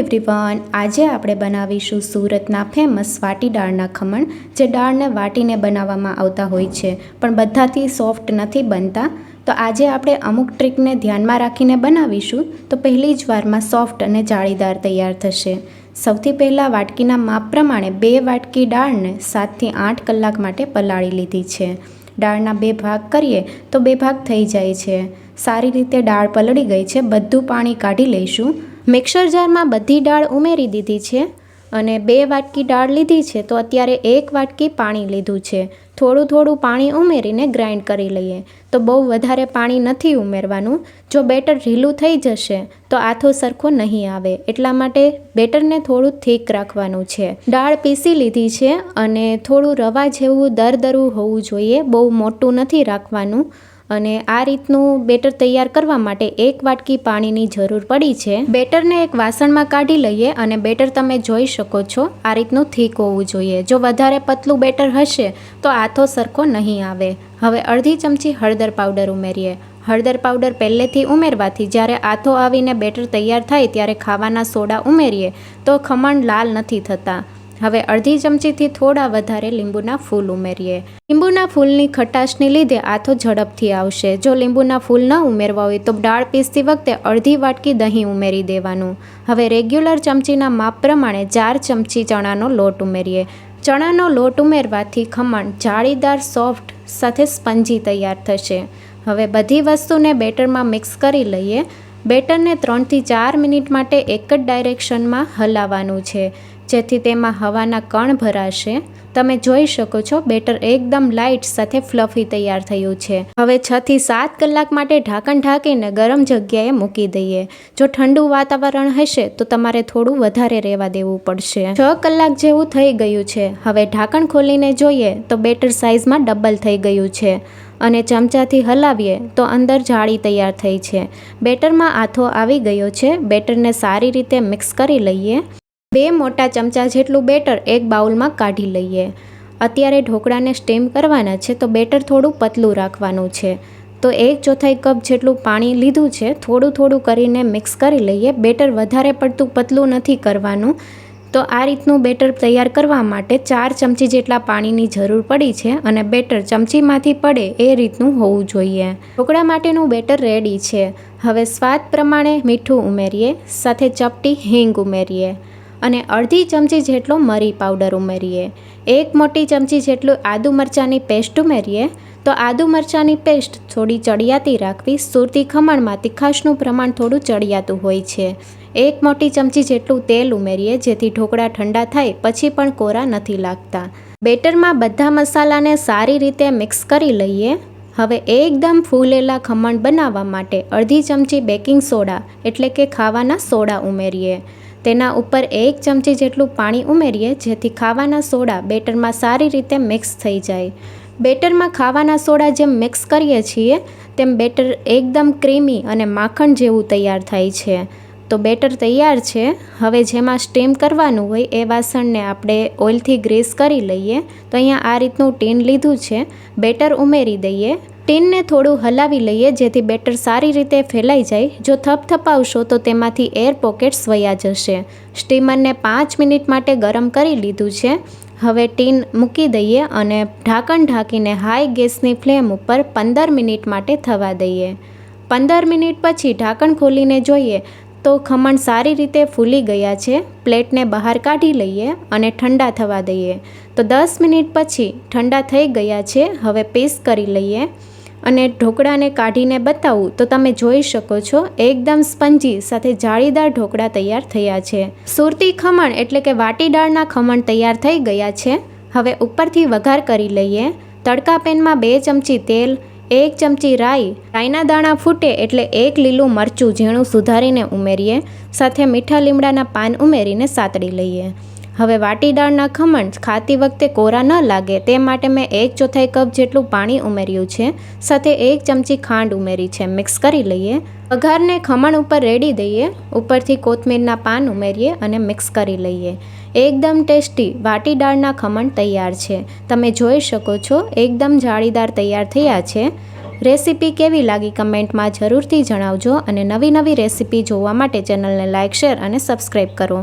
Everyone આજે આપણે બનાવીશું સુરતના ફેમસ વાટી દાળના ખમણ, જે દાળને વાટીને બનાવવામાં આવતા હોય છે, પણ બધાથી સોફ્ટ નથી બનતા. તો આજે આપણે અમુક ટ્રીકને ધ્યાનમાં રાખીને બનાવીશું. તો પહેલી જ વારમાં સોફ્ટ અને જાળીદાર તૈયાર થશે. સૌથી પહેલાં વાટકીના માપ પ્રમાણે બે વાટકી દાળને સાતથી આઠ કલાક માટે પલાળી લીધી છે. દાળના બે ભાગ કરીએ તો બે ભાગ થઈ જાય છે. સારી રીતે દાળ પલળી ગઈ છે, બધું પાણી કાઢી લઈશું. મિક્સર જારમાં બધી દાળ ઉમેરી દીધી છે અને બે વાટકી દાળ લીધી છે, તો અત્યારે એક વાટકી પાણી લીધું છે. થોડું થોડું પાણી ઉમેરીને ગ્રાઇન્ડ કરી લઈએ. તો બહુ વધારે પાણી નથી ઉમેરવાનું. જો બેટર ઢીલું થઈ જશે, તો આથો સરખો નહીં આવે. એટલા માટે બેટરને થોડું થીક રાખવાનું છે. દાળ પીસી લીધી છે અને થોડું રવા જેવું દરદરું હોવું જોઈએ. બહુ મોટું નથી રાખવાનું. અને આ રીતનું બેટર તૈયાર કરવા માટે એક વાટકી પાણીની જરૂર પડી છે. બેટરને એક વાસણમાં કાઢી લઈએ અને બેટર તમે જોઈ શકો છો, આ રીતનું થીક હોવું જોઈએ. જો વધારે પતલું બેટર હશે, તો આથો સરખો નહીં આવે. હવે અડધી ચમચી હળદર પાવડર ઉમેરીએ. હળદર પાવડર પહેલેથી ઉમેરવાથી જ્યારે આથો આવીને બેટર તૈયાર થાય ત્યારે ખાવાના સોડા ઉમેરીએ, તો ખમણ લાલ નથી થતા. હવે અડધી ચમચીથી થોડા વધારે લીંબુના ફૂલ ઉમેરીએ. લીંબુના ફૂલની ખટાશને લીધે આથો ઝડપથી આવશે. જો લીંબુના ફૂલ ન ઉમેરવા હોય તો દાળ પીસતી વખતે અડધી વાટકી દહીં ઉમેરી દેવાનું. હવે રેગ્યુલર ચમચીના માપ પ્રમાણે ચાર ચમચી ચણાનો લોટ ઉમેરીએ. ચણાનો લોટ ઉમેરવાથી ખમણ જાળીદાર, સોફ્ટ સાથે સ્પંજી તૈયાર થશે. હવે બધી વસ્તુને બેટરમાં મિક્સ કરી લઈએ. બેટરને ત્રણથી ચાર મિનિટ માટે એક જ ડાયરેક્શનમાં હલાવવાનું છે. જેથી તેમાં હવાના કણ ભરાશે. તમે જોઈ શકો છો, બેટર એકદમ લાઇટ સાથે ફ્લફી તૈયાર થયું છે. હવે છ થી સાત કલાક માટે ઢાંકણ ઢાંકીને ગરમ જગ્યાએ મૂકી દઈએ. જો ઠંડુ વાતાવરણ હશે, તો તમારે થોડું વધારે રહેવા દેવું પડશે. છ કલાક જેવું થઈ ગયું છે. હવે ઢાંકણ ખોલીને જોઈએ, તો બેટર સાઇઝમાં ડબલ થઈ ગયું છે. અને ચમચાથી હલાવીએ, તો અંદર જાળી તૈયાર થઈ છે. બેટરમાં આથો આવી ગયો છે. બેટરને સારી રીતે મિક્સ કરી લઈએ. બે મોટા ચમચા જેટલું બેટર એક બાઉલમાં કાઢી લઈએ. અત્યારે ઢોકળાને સ્ટીમ કરવાના છે તો બેટર થોડું પતલું રાખવાનું છે. તો એક ચોથાઈ કપ જેટલું પાણી લીધું છે, થોડું થોડું કરીને મિક્સ કરી લઈએ. બેટર વધારે પડતું પતલું નથી કરવાનું. તો આ રીતનું બેટર તૈયાર કરવા માટે ચાર ચમચી જેટલા પાણીની જરૂર પડી છે અને બેટર ચમચીમાંથી પડે એ રીતનું હોવું જોઈએ. ઢોકળા માટેનું બેટર રેડી છે. હવે સ્વાદ પ્રમાણે મીઠું ઉમેરીએ, સાથે ચપટી હિંગ ઉમેરીએ. અને અડધી ચમચી જેટલો મરી પાવડર ઉમેરીએ. એક મોટી ચમચી જેટલું આદુ મરચાંની પેસ્ટ ઉમેરીએ. તો આદુ મરચાંની પેસ્ટ થોડી ચડિયાતી રાખવી. સુરતી ખમણમાં તીખાશનું પ્રમાણ થોડું ચડિયાતું હોય છે. એક મોટી ચમચી જેટલું તેલ ઉમેરીએ, જેથી ઢોકળા ઠંડા થાય, પછી પણ કોરા નથી લાગતા. બેટરમાં બધા મસાલાને સારી રીતે મિક્સ કરી લઈએ. હવે એકદમ ફૂલેલા ખમણ બનાવવા માટે અડધી ચમચી બેકિંગ સોડા, એટલે કે ખાવાના સોડા ઉમેરીએ. તેના ઉપર એક ચમચી જેટલું પાણી ઉમેરીએ જેથી ખાવાના સોડા બેટરમાં સારી રીતે મિક્સ થઈ જાય. બેટરમાં ખાવાના સોડા જેમ મિક્સ કરીએ છીએ, તેમ બેટર એકદમ ક્રીમી અને માખણ જેવું તૈયાર થાય છે. તો બેટર તૈયાર છે. હવે જેમાં સ્ટીમ કરવાનું હોય એ વાસણને આપણે ઓઇલથી ગ્રીસ કરી લઈએ. તો અહીંયા આ રીતનું ટીન લીધું છે. બેટર ઉમેરી દઈએ. ટીનને થોડું હલાવી લઈએ જેથી બેટર સારી રીતે ફેલાઈ જાય. જો થપથપાવશો તો તેમાંથી એર પોકેટ્સ વયા જશે. સ્ટીમરને પાંચ મિનિટ માટે ગરમ કરી લીધું છે. હવે ટીન મૂકી દઈએ અને ઢાંકણ ઢાંકીને હાઈ ગેસની ફ્લેમ ઉપર પંદર મિનિટ માટે થવા દઈએ. પંદર મિનિટ પછી ઢાંકણ ખોલીને જોઈએ તો ખમણ સારી રીતે ફૂલી ગયા છે, પ્લેટને બહાર કાઢી લઈએ અને ઠંડા થવા દઈએ. તો દસ મિનિટ પછી ઠંડા થઈ ગયા છે, હવે પીસ કરી લઈએ. અને ઢોકળાને કાઢીને બતાવું તો તમે જોઈ શકો છો, એકદમ સ્પંજી સાથે જાળીદાર ઢોકળા તૈયાર થયા છે. સુરતી ખમણ એટલે કે વાટી દાળના ખમણ તૈયાર થઈ ગયા છે. હવે ઉપરથી વઘાર કરી લઈએ. તડકા પેનમાં બે ચમચી તેલ એક ચમચી રાઈ, રાઈના દાણા ફૂટે એટલે એક લીલું મરચું ઝીણું સુધારીને ઉમેરીએ, સાથે મીઠા લીમડાના પાન ઉમેરીને સાતડી લઈએ. હવે વાટી દાળના ખમણ ખાતી વખતે કોરા ન લાગે તે માટે મેં એક ચોથાઈ કપ જેટલું પાણી ઉમેર્યું છે, સાથે એક ચમચી ખાંડ ઉમેરી છે, મિક્સ કરી લઈએ. વઘારને ખમણ ઉપર રેડી દઈએ, ઉપરથી કોથમીરના પાન ઉમેરીએ અને મિક્સ કરી લઈએ. એકદમ ટેસ્ટી વાટી દાળના ખમણ તૈયાર છે. તમે જોઈ શકો છો, એકદમ જાળીદાર તૈયાર થયા છે. રેસીપી કેવી લાગી કમેન્ટમાં જરૂરથી જણાવજો અને નવી નવી રેસીપી જોવા માટે ચેનલને લાઇક શેર અને સબસ્ક્રાઈબ કરો.